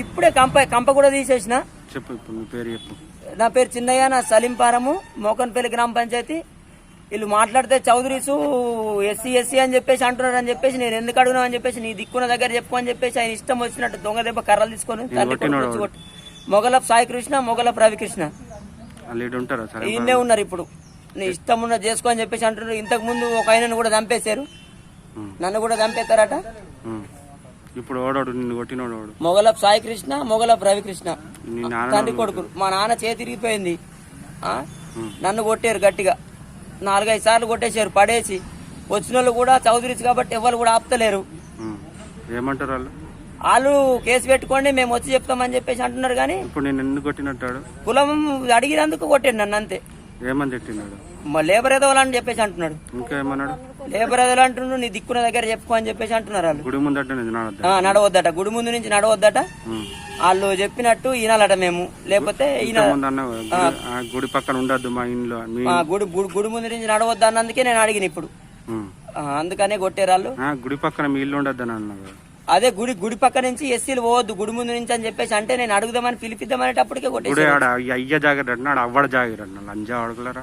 ఇప్పుడే కంప కంప కూడా తీసేసిన. చెప్పు ఇప్పుడు పేరు చెప్పు. నా పేరు చిన్నయ్య నా సలీంపారము మోకన్పల్లి గ్రామ పంచాయతీ. వీళ్ళు మాట్లాడితే చౌదరీసు ఎస్సీ ఎస్సీ అని చెప్పేసి అంటున్నారు అని చెప్పేసి నేను ఎందుకు అడుగునా అని చెప్పేసి నీ దిక్కున్న దగ్గర చెప్పు అని చెప్పేసి ఆయన ఇష్టం వచ్చినట్టు దొంగ దెబ్బ కర్రలు తీసుకొని మొగలప్ సాయి కృష్ణ మొగలప్ రవికృష్ణ. ఈయనే ఉన్నారు ఇప్పుడు. నీ ఇష్టం ఉన్న చేసుకో అని చెప్పేసి అంటున్నారు. ఇంతకు ముందు ఒక ఆయనను కూడా చంపేశారు. నన్ను కూడా చంపేస్తారట. ఇప్పుడు ఓడోడు నిన్ను కొట్టినోడు మొగలప్ సాయి కృష్ణ మొగలప్ రవికృష్ణ తండ్రి కొడుకులు మా నాన్న చేతి తిరిగిపోయింది ఆ? నన్ను కొట్టారు గట్టిగా. నాలుగైదు సార్లు కొట్టేశారు పడేసి. వచ్చిన వాళ్ళు కూడా చౌదరీస్ కాబట్టి ఎవరు కూడా ఆపుతలేరు. ఏమంటారు వాళ్ళు? వాళ్ళు కేసు పెట్టుకోండి మేము వచ్చి చెప్తామని చెప్పేసి అంటున్నారు కానీ ఇప్పుడు నేను ఎందుకు కొట్టినట్టాడు? కులం అడిగినందుకు కొట్టాడు నన్ను అంతే. ఏమని మా లేబర్ ఎదవాలని చెప్పేసి అంటున్నాడు. ఇంకా ఏమన్నాడు లేబర్ ఎదవలు అంటున్నాడు? నీ దిక్కున దగ్గర చెప్పుకో అని చెప్పేసి అంటున్నారు వాళ్ళు. గుడి ముందట నడవద్దట. గుడి ముందు నుంచి నడవద్దట. వాళ్ళు చెప్పినట్టు ఈనాలట మేము. లేకపోతే గుడి- ఆ. గుడి పక్కన ఉండద్దు మా ఇంట్లో గుడి గుడి ముందు నుంచి నడవద్దు అన్నందుకే నేను అడిగిన ఇప్పుడు. అందుకనే కొట్టారు వాళ్ళు. ఆ, గుడి పక్కన మీ ఇల్లు ఉండద్దు అని అన్నావు అదే గుడి గుడి పక్క నుంచి ఎస్సీలు పోవద్దు గుడి ముందు నుంచి అని చెప్పేసి అంటే నేను అడుగుదామని పిలిపిద్దామనేటప్పటికే కొట్టేసి అయ్య జాగ్రత్త అవ్వడ జాగ్రత్త లంజా అడగలరా?